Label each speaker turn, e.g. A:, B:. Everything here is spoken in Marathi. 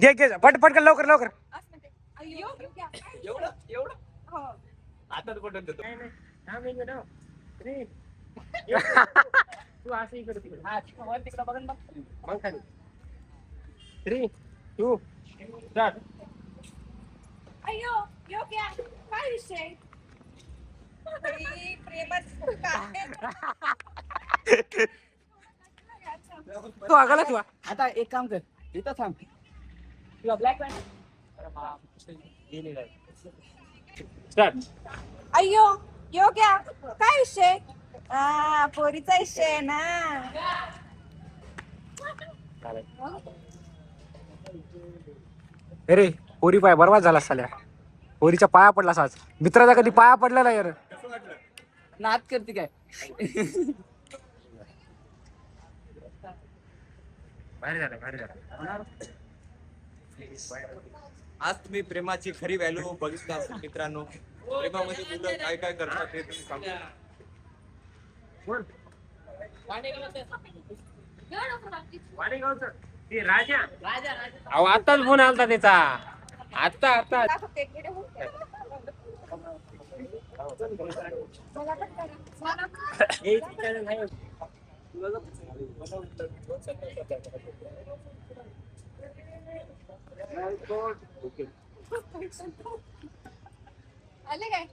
A: घे घे पट पटकन लवकर लवकर.
B: आता देतो
C: नाही. तू असं इकडे तिकडे बघ मग खाली थ्री टू स्टार्ट
D: अय्यो, यो काय विषय?
A: तू आगाला तू
C: आता एक काम कर. इथं थांब. तुला ब्लॅक
D: अय्यो यो घ्या काय विषय? आ पोरीचा विषय आहे ना.
A: अरे पोरी पाय बरबाद झाला साल्या. पोरीच्या पाया पडला साच मित्राचा कधी पाया पडला नाही यार
C: नाद करते काय?
A: झाला झाला.
B: आज तुम्ही प्रेमाची खरी व्हॅल्यू बघितली असेल मित्रांनो. प्रेमामध्ये मुलं काय काय करतात ते तुम्ही सांगू
C: वाडेगावचं ते राजा राजा राजा
A: अहो आताच फोन आलता त्याचा आता आता
D: दाखवते, एक व्हिडिओ होते. मला पण करा. मला पण. आले काय?